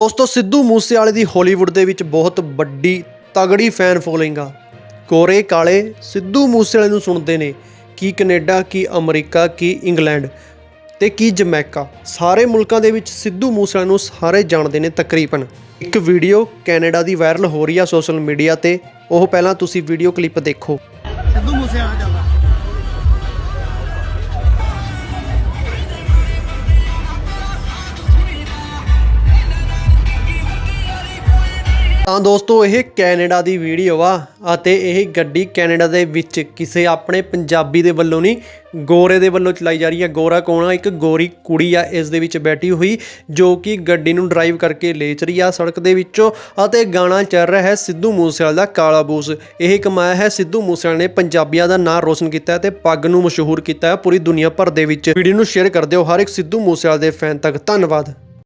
ਦੋਸਤੋ, ਸਿੱਧੂ ਮੂਸੇਵਾਲੇ ਦੀ ਹਾਲੀਵੁੱਡ ਦੇ ਵਿੱਚ ਬਹੁਤ ਵੱਡੀ ਤਗੜੀ ਫੈਨ ਫੋਲੋਇੰਗ ਆ। ਕੋਰੇ ਕਾਲੇ ਸਿੱਧੂ ਮੂਸੇਵਾਲੇ ਨੂੰ ਸੁਣਦੇ ਨੇ ਕੀ ਕੈਨੇਡਾ, ਕੀ ਅਮਰੀਕਾ, ਕੀ ਇੰਗਲੈਂਡ ਤੇ ਕੀ ਜਮੈਕਾ। ਸਾਰੇ ਮੁਲਕਾਂ ਦੇ ਵਿੱਚ ਸਿੱਧੂ ਮੂਸੇਵਾਲੇ ਨੂੰ ਸਾਰੇ ਜਾਣਦੇ ਨੇ ਤਕਰੀਬਨ। ਇੱਕ ਵੀਡੀਓ ਕੈਨੇਡਾ ਦੀ ਵਾਇਰਲ ਹੋ ਰਹੀ ਆ ਸੋਸ਼ਲ ਮੀਡੀਆ ਤੇ। ਉਹ ਪਹਿਲਾਂ ਤੁਸੀਂ ਵੀਡੀਓ ਕਲਿੱਪ ਦੇਖੋ। ਸਿੱਧੂ ਮੂਸੇ ਚੱਲਦਾ ਤਾਂ ਦੋਸਤੋ, ਇਹ ਕੈਨੇਡਾ ਦੀ ਵੀਡੀਓ ਆ ਅਤੇ ਇਹ ਗੱਡੀ ਕੈਨੇਡਾ ਦੇ ਵਿੱਚ ਕਿਸੇ ਆਪਣੇ ਪੰਜਾਬੀ ਦੇ ਵੱਲੋਂ ਨਹੀਂ, ਗੋਰੇ ਦੇ ਵੱਲੋਂ ਚਲਾਈ ਜਾ ਰਹੀ ਹੈ। ਗੋਰਾ ਕੌਣ ਆ? ਇੱਕ ਗੋਰੀ ਕੁੜੀ ਆ, ਇਸ ਦੇ ਵਿੱਚ ਬੈਠੀ ਹੋਈ, ਜੋ ਕਿ ਗੱਡੀ ਨੂੰ ਡਰਾਈਵ ਕਰਕੇ ਲੇਚ ਰਹੀ ਆ ਸੜਕ ਦੇ ਵਿੱਚੋਂ ਅਤੇ ਗਾਣਾ ਚੱਲ ਰਿਹਾ ਹੈ ਸਿੱਧੂ ਮੂਸੇਵਾਲੇ ਦਾ ਕਾਲਾ ਬੂਸ। ਇਹ ਕਮਾਇਆ ਹੈ ਸਿੱਧੂ ਮੂਸੇਵਾਲੇ ਨੇ ਪੰਜਾਬੀਆਂ ਦਾ ਨਾਂ ਰੋਸ਼ਨ ਕੀਤਾ ਹੈ ਤੇ ਪੱਗ ਨੂੰ ਮਸ਼ਹੂਰ ਕੀਤਾ ਹੈ ਪੂਰੀ ਦੁਨੀਆ ਭਰ ਦੇ ਵਿੱਚ। ਵੀਡੀਓ ਨੂੰ ਸ਼ੇਅਰ ਕਰ ਦਿਓ, ਹਰ ਇੱਕ ਸਿੱਧੂ ਮੂਸੇਵਾਲੇ ਦੇ ਫੈਨ ਤੱਕ। ਧੰਨਵਾਦ।